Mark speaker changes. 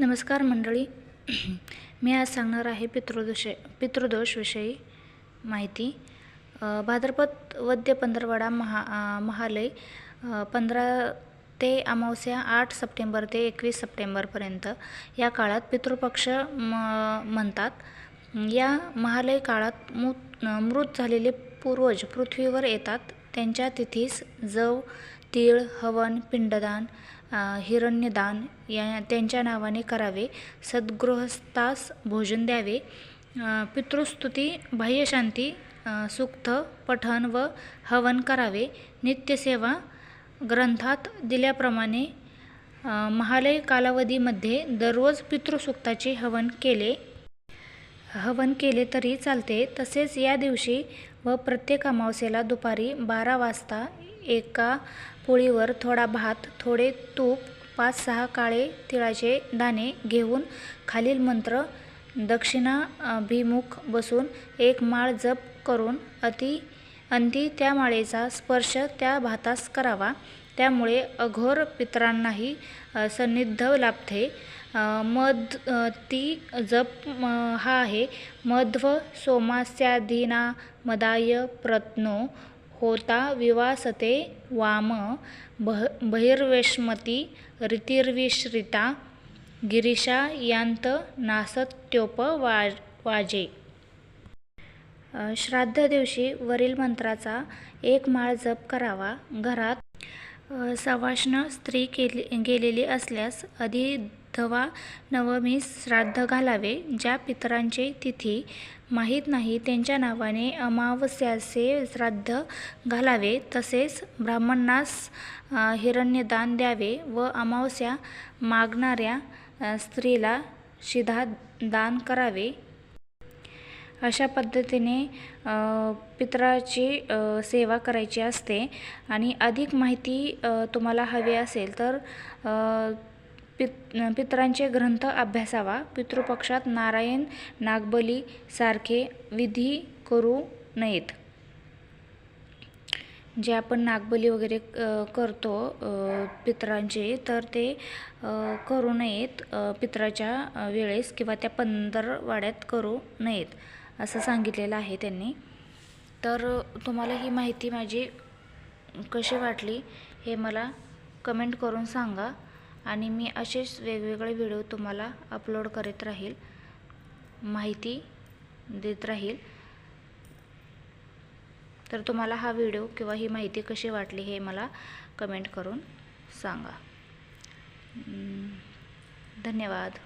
Speaker 1: नमस्कार मंडळी. मी आज सांगणार आहे पितृदोष पितृदोषविषयी माहिती. भाद्रपद वद्य पंधरवडा महा महालय पंधरा ते अमावस्या आठ सप्टेंबर ते एकवीस सप्टेंबरपर्यंत या काळात पितृपक्ष म म्हणतात. या महालय काळात मू मृत झालेले पूर्वज पृथ्वीवर येतात. त्यांच्या तिथीस जव तीळ हवन पिंडदान हिरण्यदान या त्यांच्या नावाने करावे. सद्गृहस्थास भोजन द्यावे. पितृस्तुती बाह्यशांती सुक्त सूक्त पठण व हवन करावे. नित्यसेवा ग्रंथात दिल्याप्रमाणे महालय कालावधीमध्ये दररोज पितृसुक्ताचे हवन केले. हवन केले तरी चालते. तसेच या दिवशी व प्रत्येक अमावस्येला दुपारी बारा वाजता एका पोळीवर थोडा भात थोडे तूप पाच सहा काळे तिळाचे दाणे घेऊन खालील मंत्र दक्षिणाभिमुख बसून एक माळ जप करून अति अंती त्या माळेचा स्पर्श त्या भातास करावा. त्यामुळे अघोर पितरांनाही सन्निध लाभते. मध ती जप हा आहे. मध्व सोमास्याधीना मदाय प्रत्नो होता विवासते वाम बह बहिर्वेश्मती रीतिर्विश्रिता गिरीशा यांत नासत्योप वा वाजे. श्राद्ध दिवशी वरील मंत्राचा एक माळ जप करावा. घरात सवाष्ण स्त्री केली गेलेली असल्यास अधिधवा नवमीस श्राद्ध घालावे. ज्या पितरांचे तिथी माहीत नाही त्यांच्या नावाने अमावस्याचे श्राद्ध घालावे. तसेच ब्राह्मणास हिरण्यदान द्यावे व अमावस्या मागणाऱ्या स्त्रीला शिधा दान करावे. अशा पद्धतीने पितराची सेवा करायची असते. आणि अधिक माहिती तुम्हाला हवी असेल तर पित पितरांचे ग्रंथ अभ्यासावा. पितृपक्षात नारायण नागबली सारखे विधी करू नयेत. जे आपण नागबली वगैरे करतो पितरांचे तर ते करू नयेत पितराच्या वेळेस किंवा त्या पंधरवाड्यात करू नयेत असं सांगितलेलं आहे त्यांनी. तर तुम्हाला ही माहिती माझी कशी वाटली हे मला कमेंट करून सांगा. आणि मी असेच वेगवेगळे व्हिडिओ तुम्हाला अपलोड करीत राहील माहिती देत राहील. तर तुम्हाला हा व्हिडिओ किंवा ही माहिती कशी वाटली हे मला कमेंट करून सांगा. धन्यवाद.